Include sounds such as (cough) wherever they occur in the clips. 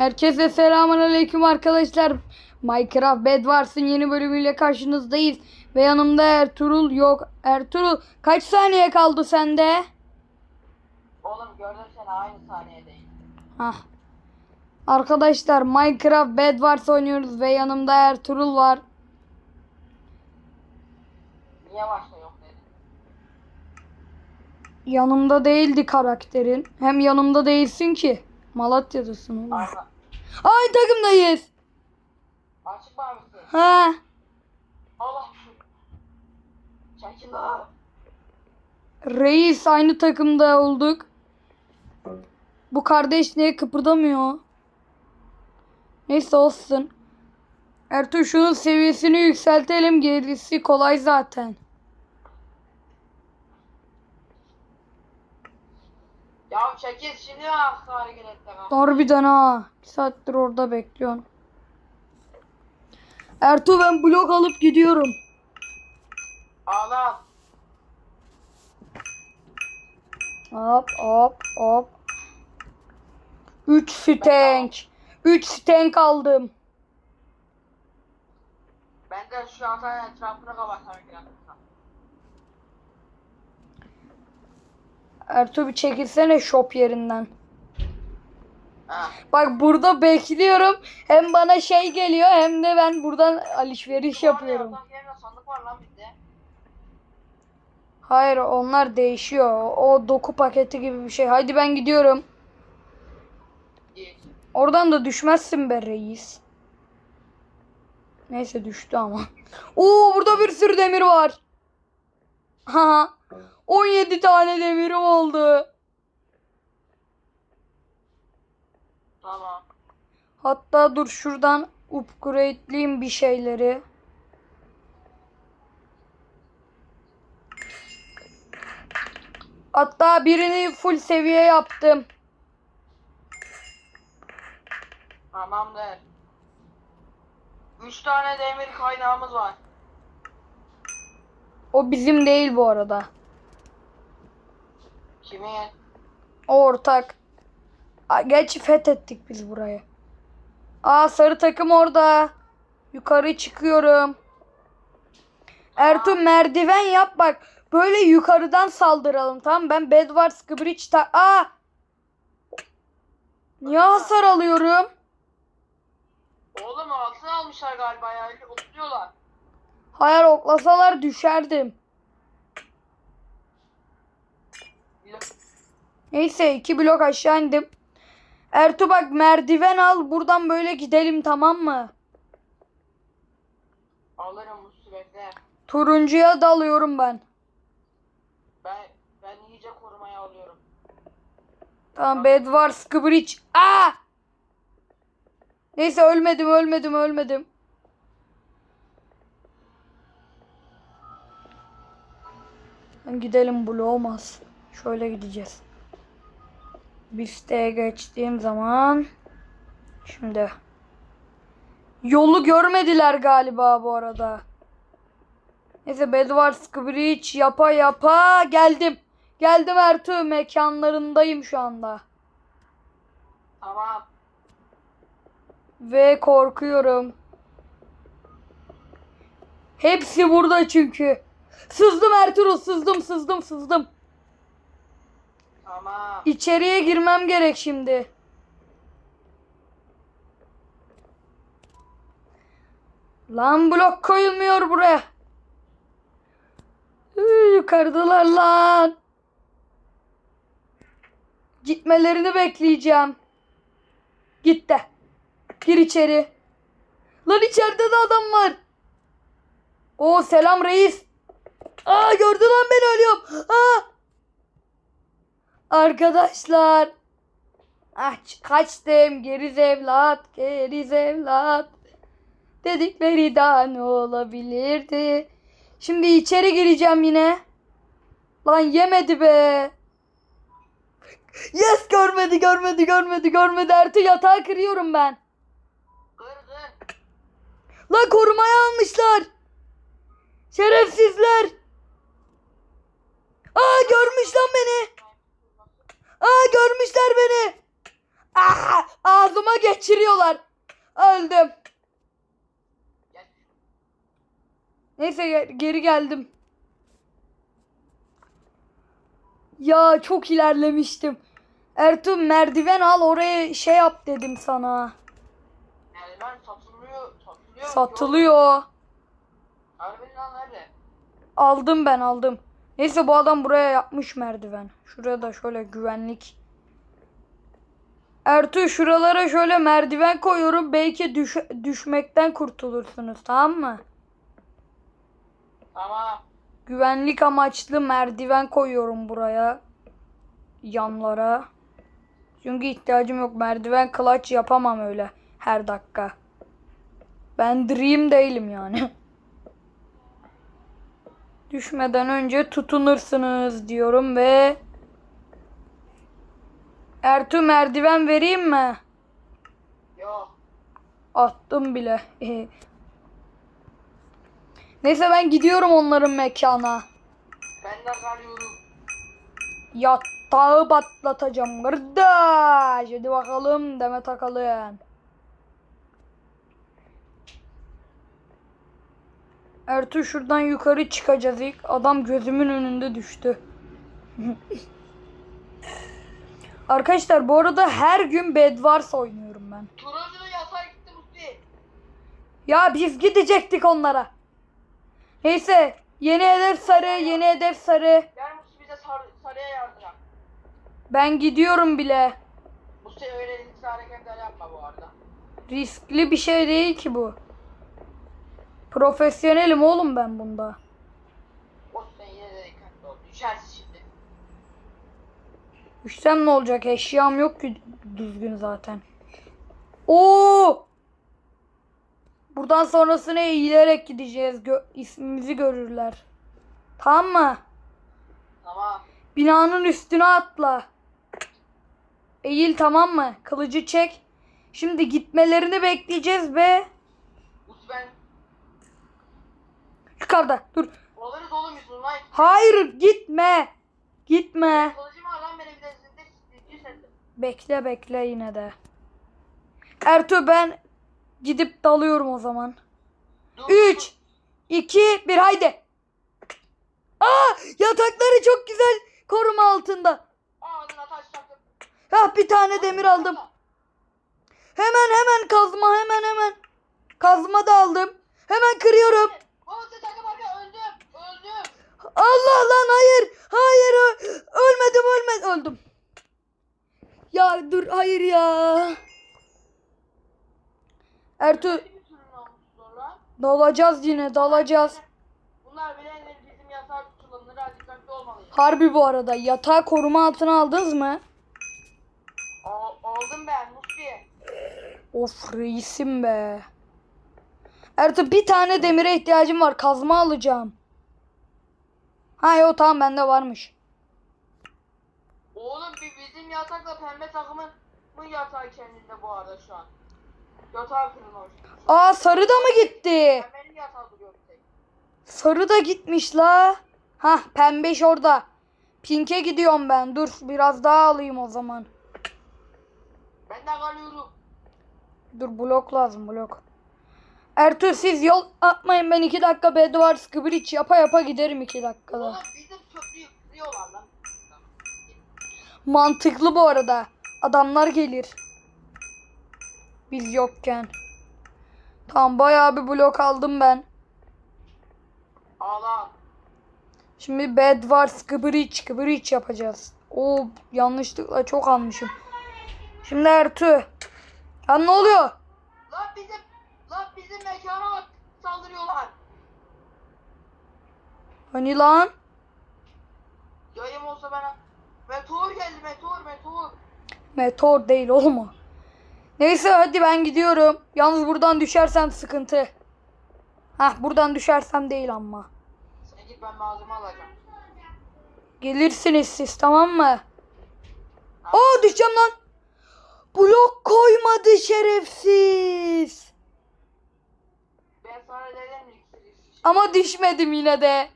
Herkese selamun aleyküm arkadaşlar. Minecraft Bedwars'ın yeni bölümüyle karşınızdayız. Ve yanımda Ertuğrul yok. Ertuğrul kaç saniye kaldı sende? Oğlum gördüm seni aynı saniyedeyim. Hah. Arkadaşlar Minecraft Bedwars oynuyoruz ve yanımda Ertuğrul var. Niye başta yok dedin? Yanımda değildi karakterin. Hem yanımda değilsin ki. Malatya'dasın oğlum. Arka. Aynı takımdayız. Açık mavisi. Ha. Allah şu. Çekil lan. Reis aynı takımda olduk. Bu kardeş niye kıpırdamıyor? Neyse olsun. Ertuğ şunun seviyesini yükseltelim. Gerisi kolay zaten. Ya çekil şimdi asla hareket etme. Harbiden ha. Bir saattir orada bekliyorsun. Ertuğ ben blok alıp gidiyorum. Ağla. Hop hop hop. 3 stank. 3 stank aldım. Ben de şu an etrafını kapatsam Ertuğ bir çekilsene shop yerinden. Ha. Bak burada bekliyorum. Hem bana şey geliyor hem de ben buradan alışveriş yapıyorum. Hayır onlar değişiyor. O doku paketi gibi bir şey. Haydi ben gidiyorum. Oradan da düşmezsin be reis. Neyse düştü ama. (laughs) Oo burada bir sürü demir var. Ha. 17 tane demirim oldu. Tamam. Hatta dur şuradan upgrade'leyeyim bir şeyleri. Hatta birini full seviye yaptım. Tamamdır. Üç tane demir kaynağımız var. O bizim değil bu arada. Kimin? O ortak. Geç fethettik biz burayı. Aa sarı takım orada. Yukarı çıkıyorum. Ertuğ merdiven yap bak. Böyle yukarıdan saldıralım tamam Ben Bedwars Bridge ta... Aa! Niye hasar alıyorum? Oğlum altın almışlar galiba ya. Otluyorlar. Hayır oklasalar düşerdim. Neyse iki blok aşağı indim. Ertuğ bak merdiven al buradan böyle gidelim tamam mı? Alırım bu bekle. Turuncuya dalıyorum ben. Ben ben iyice korumaya alıyorum. Tamam Bedwars Bridge. Aa! Neyse ölmedim ölmedim ölmedim. Gidelim olmaz. Şöyle gideceğiz. Bir siteye geçtiğim zaman şimdi yolu görmediler galiba bu arada. Neyse Bedwars Bridge yapa yapa geldim. Geldim Ertuğ mekanlarındayım şu anda. Tamam. Ve korkuyorum. Hepsi burada çünkü. Sızdım Ertuğrul sızdım sızdım sızdım. Tamam. İçeriye girmem gerek şimdi. Lan blok koyulmuyor buraya. Üy, Yukarıdalar lan. Gitmelerini bekleyeceğim. Gitti. Gir içeri. Lan içeride de adam var. Oo selam reis. Aa gördü lan beni ölüyorum. Aa. Arkadaşlar. Ah ç- kaçtım geriz evlat geriz evlat. Dedikleri daha ne olabilirdi? Şimdi içeri gireceğim yine. Lan yemedi be. Yes görmedi görmedi görmedi görmedi. Ertuğ yatağı kırıyorum ben. Lan korumaya almışlar. Şerefsizler. Aa görmüş lan beni. Aa görmüşler beni. Aa, ağzıma geçiriyorlar. Öldüm. Neyse ge- geri geldim. Ya çok ilerlemiştim. Ertuğ merdiven al oraya şey yap dedim sana. Merdiven satılıyor. Satılıyor. Satılıyor. Harbiden nerede? Aldım ben aldım. Neyse bu adam buraya yapmış merdiven. Şuraya da şöyle güvenlik. Ertuğ şuralara şöyle merdiven koyuyorum. Belki düş düşmekten kurtulursunuz tamam mı? Tamam. Güvenlik amaçlı merdiven koyuyorum buraya. Yanlara. Çünkü ihtiyacım yok. Merdiven clutch yapamam öyle her dakika. Ben dream değilim yani. (laughs) Düşmeden önce tutunursunuz diyorum ve Ertuğ merdiven vereyim mi? Yok. Attım bile. (laughs) Neyse ben gidiyorum onların mekana. Ben de kalıyorum. Yatağı patlatacağım kardeş. Hadi bakalım deme takalım. Ertuğ şuradan yukarı çıkacağız ilk. Adam gözümün önünde düştü. (laughs) Arkadaşlar bu arada her gün Bedwars oynuyorum ben. Turuncu yatağa gitti Musti. Ya biz gidecektik onlara. Neyse yeni hedef sarı, yeni hedef sarı. Gel Musti bize sar sarıya yardıra. Ben gidiyorum bile. Musti öyle riskli hareketler yapma bu arada. Riskli bir şey değil ki bu. Profesyonelim oğlum ben bunda. Musti yine de dikkatli ol. Düşersin şimdi. Düşsem ne olacak? Eşyam yok ki düzgün zaten. Oo! Buradan sonrasına eğilerek gideceğiz. Gö- ismimizi görürler. Tamam mı? Tamam. Binanın üstüne atla. Eğil tamam mı? Kılıcı çek. Şimdi gitmelerini bekleyeceğiz ve Musti yukarıda dur. Oraları dolu musun lan? Hayır gitme. Gitme. Kılıcım var lan benim bir de zinde ciddi sendim. Bekle bekle yine de. Ertuğ ben gidip dalıyorum o zaman. Dur. 3 2 1 haydi. Aa yatakları çok güzel koruma altında. Taş taktım. Ah bir tane demir aldım. Hemen hemen kazma hemen hemen. Kazma da aldım. Hemen kırıyorum. Musti takım arka öldüm. Öldüm. Allah lan hayır. Hayır ölmedim ölmedim öldüm. Ya dur hayır ya. Ertuğ dalacağız yine dalacağız. Bunlar bilenleri bizim yasak tutulanları hadi dikkatli olmalıyız. Harbi bu arada yatağı koruma altına aldınız mı? Al, aldım ben Musti. Of reisim be. Ertuğ bir tane demire ihtiyacım var. Kazma alacağım. Ha yo tamam bende varmış. Oğlum bir bizim yatakla pembe takımın mı yatağı kendinde bu arada şu an. Yatağı kırılmış. Aa sarı da mı gitti? Pembenin yatağı duruyor bir tek. Sarı da gitmiş la. Hah pembeş orada. Pink'e gidiyorum ben. Dur biraz daha alayım o zaman. Ben de kalıyorum. Dur blok lazım blok. Ertuğ siz yol atmayın ben iki dakika Bedwars Kıbrıç yapa yapa giderim iki dakikada. Oğlum bizim köprüyü kırıyorlar lan. Mantıklı bu arada. Adamlar gelir. Biz yokken. Tamam bayağı bir blok aldım ben. Ağla. Şimdi Bedwars Kıbrıç Kıbrıç yapacağız. Oo yanlışlıkla çok almışım. Şimdi Ertuğ. Ya ne oluyor? Lan bizim mekana bak saldırıyorlar. Hani lan? Yayım olsa bana. Meteor geldi meteor meteor. Meteor değil oğlum o. Neyse hadi ben gidiyorum. Yalnız buradan düşersem sıkıntı. Hah buradan düşersem değil ama. Sen git ben malzeme alacağım. Gelirsiniz siz tamam mı? Oo düşeceğim lan. Blok koymadı şerefsiz. Ben sana dedim mi? Ama düşmedim yine de.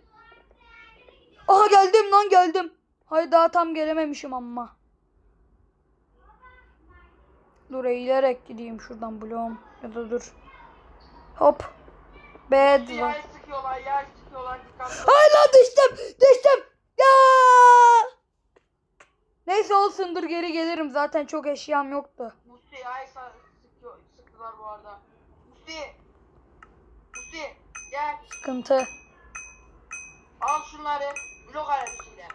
Aha geldim lan geldim. Hayır daha tam gelememişim ama. Dur eğilerek gideyim şuradan bloğum. Ya da dur. Hop. Bed var. Ay lan düştüm. Düştüm. Ya. Neyse olsun dur geri gelirim. Zaten çok eşyam yoktu. Musti sıkıyor, sıktılar bu arada. Musti. Musti gel Sıkıntı. al şunları blok arabasıyla.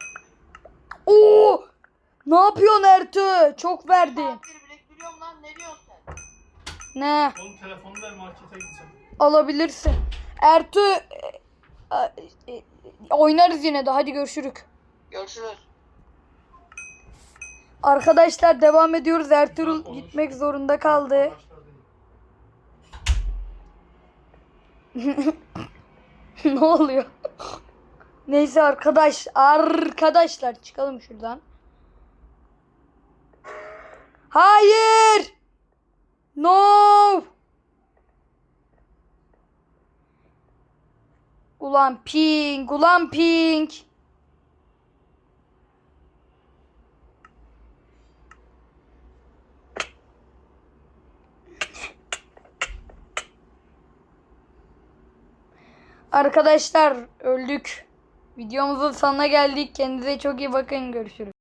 Oo! Ne yapıyorsun Ertuğ? Çok verdin. Biriktiriyorum lan ne diyorsun sen? Ne? Oğlum telefonu ver markete gideceğim. Alabilirsin. Ertuğ e, e, e, oynarız yine de. Hadi görüşürük. Görüşürüz. Arkadaşlar devam ediyoruz. Ertuğrul gitmek zorunda kaldı. Arkadaşlar değil. (laughs) ne oluyor? Neyse arkadaş, arkadaşlar çıkalım şuradan. Hayır! No! Ulan ping, ulan ping. Arkadaşlar öldük. Videomuzun sonuna geldik. Kendinize çok iyi bakın. Görüşürüz.